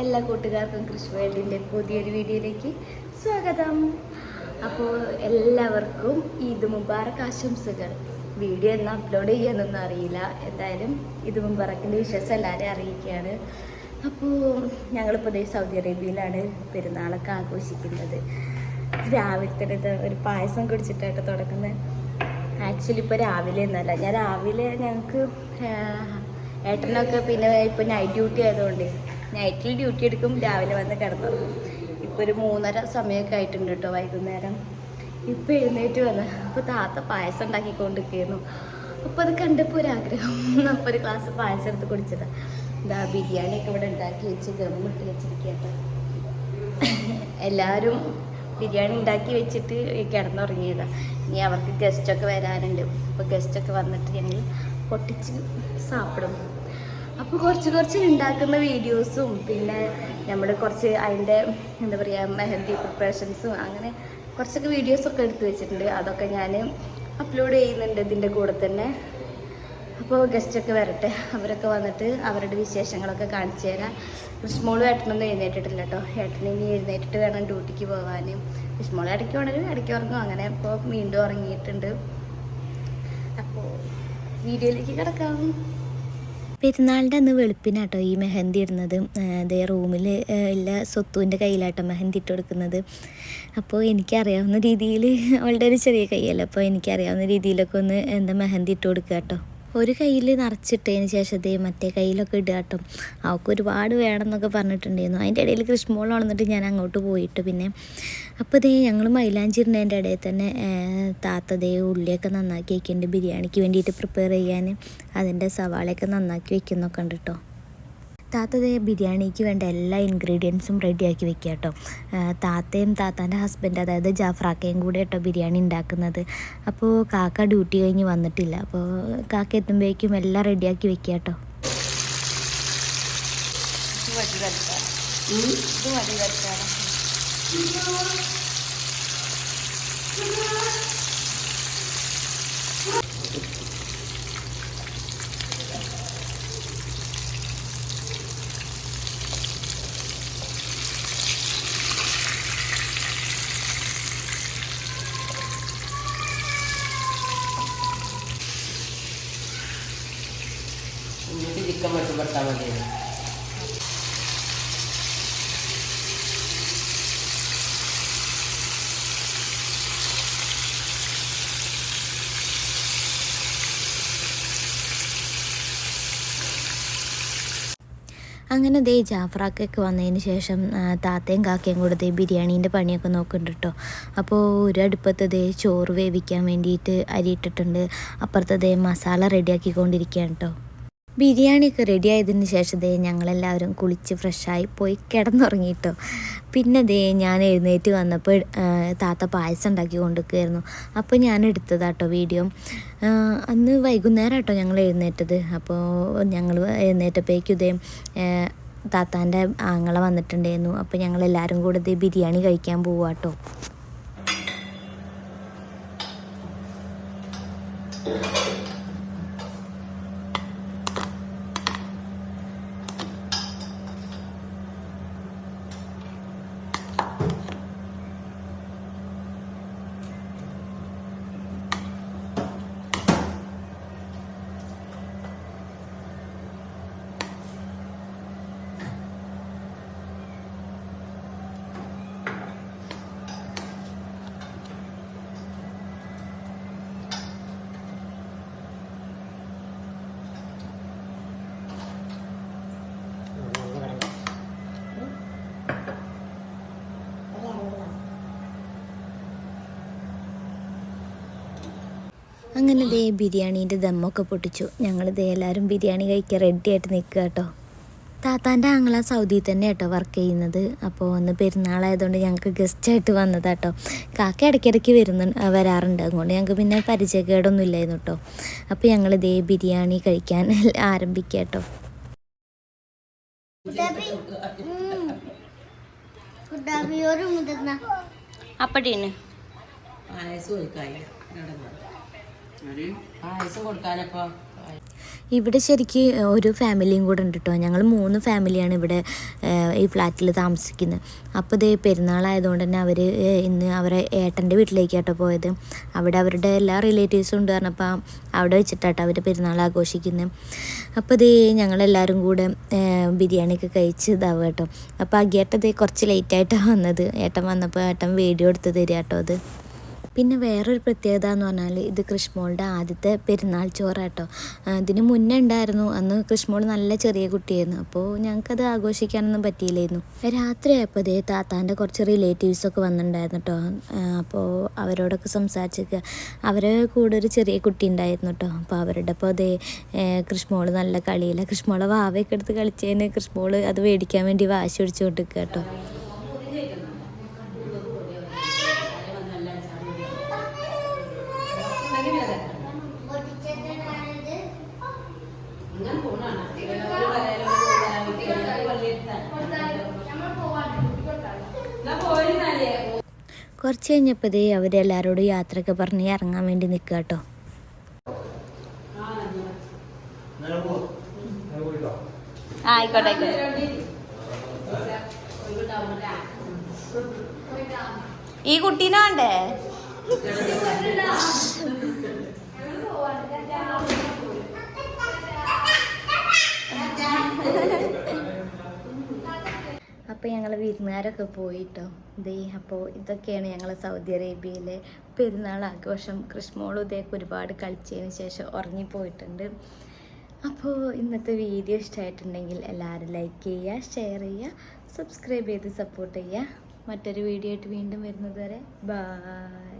എല്ലാ കൂട്ടുകാർക്കും കൃഷി വേൾഡിന്റെ പുതിയൊരു വീഡിയോയിലേക്ക് സ്വാഗതം. അപ്പോൾ എല്ലാവർക്കും ഈദ് മുബാറക് ആശംസകൾ. വീഡിയോ എന്ന് അപ്ലോഡ് ചെയ്യാനൊന്നും അറിയില്ല. എന്തായാലും ഈദ് മുബാറക്കിന്റെ വിശ്വാസം എല്ലാവരെയും അറിയിക്കുകയാണ്. അപ്പോൾ ഞങ്ങളിപ്പോൾ ദേ സൗദി അറേബ്യയിലാണ് പെരുന്നാളൊക്കെ ആഘോഷിക്കുന്നത്. രാവിലെ തന്നെ ഒരു പായസം കുടിച്ചിട്ടായിട്ട് തുടങ്ങുന്നത്. ആക്ച്വലി ഇപ്പോൾ രാവിലെ എന്നല്ല ഞാൻ രാവിലെ ഞങ്ങൾക്ക് ഏട്ടനൊക്കെ പിന്നെ ഇപ്പോൾ നൈറ്റ് ഡ്യൂട്ടി ആയതുകൊണ്ട് നൈറ്റിൽ ഡ്യൂട്ടി എടുക്കും രാവിലെ വന്ന് കിടന്നുറങ്ങും ഇപ്പോൾ ഒരു മൂന്നര സമയമൊക്കെ ആയിട്ടുണ്ട് കേട്ടോ വൈകുന്നേരം. ഇപ്പം എഴുന്നേറ്റ് വന്ന് അപ്പോൾ താത്ത പായസം ഉണ്ടാക്കിക്കൊണ്ടിരിക്കുന്നു. അപ്പോൾ അത് കണ്ടപ്പോൾ ഒരാഗ്രഹം അപ്പോൾ ഒരു ഗ്ലാസ് പായസം എടുത്ത് കുടിച്ചതാണ് ബിരിയാണി ബിരിയാണിയൊക്കെ ഇവിടെ ഉണ്ടാക്കി വെച്ച് ഗമ്മിട്ട് വെച്ചിരിക്കട്ടോ എല്ലാവരും ബിരിയാണി ഉണ്ടാക്കി വെച്ചിട്ട് കിടന്നുറങ്ങിയതാണ് ഇനി അവർക്ക് ഗസ്റ്റൊക്കെ വരാനുണ്ട്. അപ്പോൾ ഗസ്റ്റൊക്കെ വന്നിട്ട് ഞങ്ങൾ പൊട്ടിച്ച് സാപ്പിടും. അപ്പോൾ കുറച്ച് കുറച്ച് ഉണ്ടാക്കുന്ന വീഡിയോസും പിന്നെ നമ്മൾ കുറച്ച് അതിന്റെ എന്താ പറയുക മെഹന്തി പ്രിപ്പറേഷൻസും അങ്ങനെ കുറച്ചൊക്കെ വീഡിയോസ് ഒക്കെ എടുത്തു വെച്ചിട്ടുണ്ട്. അതൊക്കെ ഞാൻ അപ്ലോഡ് ചെയ്യുന്നുണ്ട് ഇതിന്റെ കൂടെ തന്നെ. അപ്പോൾ ഗസ്റ്റൊക്കെ വരട്ടെ. അവരൊക്കെ വന്നിട്ട് അവരുടെ വിശേഷങ്ങളൊക്കെ കാണിച്ചു തരാം. കൃഷ്മോളും ഏട്ടനൊന്നും എഴുന്നേറ്റിട്ടില്ല കേട്ടോ ഏട്ടൻ ഇനി എഴുന്നേറ്റിട്ട് വേണം ഡ്യൂട്ടിക്ക് പോകാനും വിഷ്മോൾ ഇടയ്ക്ക് ഉണരും ഇടയ്ക്ക് ഉറങ്ങും. അങ്ങനെ ഇപ്പോൾ വീണ്ടും ഉറങ്ങിയിട്ടുണ്ട്. അപ്പോൾ വീഡിയോയിലേക്ക് കിടക്കാം. പെരുന്നാളിന്റെ അന്ന് വെളുപ്പിനാട്ടോ ഈ മെഹന്തി ഇടുന്നത്. അതേ റൂമിൽ എല്ലാ സ്വത്തുവിന്റെ കയ്യിലാട്ടോ മെഹന്തി ഇട്ട് കൊടുക്കുന്നത്. അപ്പോൾ എനിക്കറിയാവുന്ന രീതിയിൽ അവളുടെ ഒരു ചെറിയ കൈയല്ല അപ്പോൾ എനിക്കറിയാവുന്ന രീതിയിലൊക്കെ ഒന്ന് എന്താ മെഹന്തി ഇട്ട് കൊടുക്കുക കേട്ടോ ഒരു കയ്യിൽ നിറച്ചിട്ടതിന് ശേഷം ദേ മറ്റേ കയ്യിലൊക്കെ ഇടുക കേട്ടോ. അവൾക്ക് ഒരുപാട് വേണം എന്നൊക്കെ പറഞ്ഞിട്ടുണ്ടായിരുന്നു. അതിന്റെ ഇടയിൽ കൃഷ്ണമോൾ വന്നിട്ട് ഞാൻ അങ്ങോട്ട് പോയിട്ട് പിന്നെ അപ്പോൾ ദേ ഞങ്ങൾ മൈലാഞ്ചിരുന്നതിന്റെ ഇടയിൽ തന്നെ താത്ത ദേ ഉള്ളിയൊക്കെ നന്നാക്കി വയ്ക്കുന്നുണ്ട്. ബിരിയാണിക്ക് വേണ്ടിയിട്ട് പ്രിപ്പയർ ചെയ്യാൻ. അതിന്റെ സവാളയൊക്കെ നന്നാക്കി വെക്കുന്നൊക്കെ ഉണ്ട് കേട്ടോ. താത്ത ദേ ബിരിയാണിക്ക് വേണ്ട എല്ലാ ഇൻഗ്രീഡിയൻസും റെഡിയാക്കി വെക്കുക കേട്ടോ താത്തയും താത്താന്റെ ഹസ്ബൻഡ് അതായത് ജാഫ്രാക്കയും കൂടെ കേട്ടോ ബിരിയാണി ഉണ്ടാക്കുന്നത്. അപ്പോൾ കാക്ക ഡ്യൂട്ടി കഴിഞ്ഞ് വന്നിട്ടില്ല. അപ്പോൾ കാക്ക എത്തുമ്പോഴേക്കും എല്ലാം റെഡിയാക്കി വെക്കുക കേട്ടോ എന്നിട്ട് ചിക്കൻ വെട്ടുപെട്ടാൽ മതി അങ്ങനെ ദേ ജാഫ്രാക്കൊക്കെ വന്നതിന് ശേഷം താത്തയും കാക്കയും കൂടെ ദേ ബിരിയാണീന്റെ പണിയൊക്കെ നോക്കുന്നുണ്ട് കേട്ടോ അപ്പോൾ ഒരു അടുപ്പത്ത് ദേ ചോറ് വേവിക്കാൻ വേണ്ടിയിട്ട് അരി ഇട്ടിട്ടുണ്ട്. അപ്പുറത്ത് ദേ മസാല റെഡിയാക്കിക്കൊണ്ടിരിക്കുകയാണ് കേട്ടോ ബിരിയാണിയൊക്കെ റെഡി ആയതിന് ശേഷം ദേ ഞങ്ങളെല്ലാവരും കുളിച്ച് ഫ്രഷായി പോയി കിടന്നുറങ്ങിയിട്ടോ പിന്നെ ദേ ഞാൻ എഴുന്നേറ്റ് വന്നപ്പോൾ താത്ത പായസം ഉണ്ടാക്കി കൊണ്ടുവയ്ക്കുമായിരുന്നു അപ്പോൾ ഞാൻ എടുത്തതാട്ടോ വീഡിയോ. അന്ന് വൈകുന്നേരം കേട്ടോ ഞങ്ങൾ എഴുന്നേറ്റത്. അപ്പോൾ ഞങ്ങൾ എഴുന്നേറ്റപ്പോഴേക്കും ഇതേ താത്താന്റെ ആങ്ങള വന്നിട്ടുണ്ടായിരുന്നു. അപ്പോൾ ഞങ്ങൾ എല്ലാവരും കൂടെ ഇതേ ബിരിയാണി കഴിക്കാൻ പോവാട്ടോ. അങ്ങനെ ദേ ബിരിയാണീന്റെ ദമ്മൊക്കെ പൊട്ടിച്ചു ഞങ്ങൾ ദേ എല്ലാവരും ബിരിയാണി കഴിക്കാൻ റെഡി ആയിട്ട് നിൽക്കുക കേട്ടോ താത്താന്റെ ആങ്ങള സൗദി തന്നെ കേട്ടോ വർക്ക് ചെയ്യുന്നത് അപ്പോൾ ഒന്ന് പെരുന്നാളായതുകൊണ്ട് ഞങ്ങൾക്ക് ഗസ്റ്റായിട്ട് വന്നതാട്ടോ കാക്ക ഇടയ്ക്കിടയ്ക്ക് വരുന്ന വരാറുണ്ട് അതുകൊണ്ട് ഞങ്ങൾക്ക് പിന്നെ പരിചയക്കേടൊന്നും ഇല്ലായിരുന്നു കേട്ടോ അപ്പോൾ ഞങ്ങൾ ദേ ബിരിയാണി കഴിക്കാൻ ആരംഭിക്കുക കേട്ടോ അപ്പടീന് പായസം കൊടുക്കാനില്ല ഇവിടെ ശരിക്ക് ഒരു ഫാമിലിയും കൂടെ ഉണ്ട് കേട്ടോ ഞങ്ങൾ മൂന്ന് ഫാമിലിയാണ് ഇവിടെ ഈ ഫ്ലാറ്റിൽ താമസിക്കുന്നത്. അപ്പോൾ ഇതേ പെരുന്നാളായതുകൊണ്ട് തന്നെ അവർ ഇന്ന് അവരെ ഏട്ടന്റെ വീട്ടിലേക്കാട്ടോ പോയത്. അവിടെ അവരുടെ എല്ലാ റിലേറ്റീവ്സും ഉണ്ട് പറഞ്ഞപ്പോൾ അവിടെ വെച്ചിട്ടാട്ടോ അവർ പെരുന്നാൾ ആഘോഷിക്കുന്നത് അപ്പോൾ ഇത് ഞങ്ങളെല്ലാവരും കൂടെ ബിരിയാണിയൊക്കെ കഴിച്ച് ഇതാവുക കേട്ടോ അപ്പോൾ അഗിയേട്ടത് കുറച്ച് ലേറ്റായിട്ടാണ് വന്നത്. ഏട്ടൻ വന്നപ്പോൾ ഏട്ടൻ വീഡിയോ എടുത്ത് തരിക കേട്ടോ അത്. പിന്നെ വേറൊരു പ്രത്യേകത എന്ന് പറഞ്ഞാൽ ഇത് കൃഷ്മോളുടെ ആദ്യത്തെ പെരുന്നാൾ ചോറാട്ടോ ഇതിന് മുന്നേ ഉണ്ടായിരുന്നു. അന്ന് കൃഷ്മോൾ നല്ല ചെറിയ കുട്ടിയായിരുന്നു. അപ്പോൾ ഞങ്ങൾക്കത് ആഘോഷിക്കാനൊന്നും പറ്റിയില്ലായിരുന്നു. രാത്രി ആയപ്പോൾ ഇതേ താത്താന്റെ കുറച്ച് റിലേറ്റീവ്സൊക്കെ വന്നിട്ടുണ്ടായിരുന്നു കേട്ടോ. അപ്പോൾ അവരോടൊക്കെ സംസാരിച്ചൊക്കെ അവരെ കൂടെ ഒരു ചെറിയ കുട്ടി ഉണ്ടായിരുന്നു കേട്ടോ. അപ്പോൾ അവരുടെ അപ്പോൾ അതേ കൃഷ്മോൾ നല്ല കളിയില്ല കൃഷ്മോളെ വാവയൊക്കെ എടുത്ത് കളിച്ചതിന് കൃഷ്മോൾ അത് മേടിക്കാൻ വേണ്ടി വാശി ഒഴിച്ചുകൊണ്ടിരിക്കുക കേട്ടോ. കുറച്ച് കഴിഞ്ഞപ്പോഴേ അവരെല്ലാവരോടും യാത്രയൊക്കെ പറഞ്ഞ് ഇറങ്ങാൻ വേണ്ടി നിൽക്കുക കേട്ടോ. ആയിക്കോട്ടെ ഈ കുട്ടീനെ വേണ്ടേ അപ്പോൾ ഞങ്ങൾ വിരുന്നുകാരൊക്കെ പോയിട്ടോ. ദേ അപ്പോൾ ഇതൊക്കെയാണ് ഞങ്ങൾ സൗദി അറേബ്യയിലെ പെരുന്നാൾ ആഘോഷം. ക്രിസ്മോളും ഇതേക്ക് ഒരുപാട് കളിച്ചതിന് ശേഷം ഉറങ്ങിപ്പോയിട്ടുണ്ട്. അപ്പോൾ ഇന്നത്തെ വീഡിയോ ഇഷ്ടമായിട്ടുണ്ടെങ്കിൽ എല്ലാവരും ലൈക്ക് ചെയ്യുക ഷെയർ ചെയ്യുക സബ്സ്ക്രൈബ് ചെയ്ത് സപ്പോർട്ട് ചെയ്യുക. മറ്റൊരു വീഡിയോ ആയിട്ട് വീണ്ടും വരുന്നത് വരെ ബായ്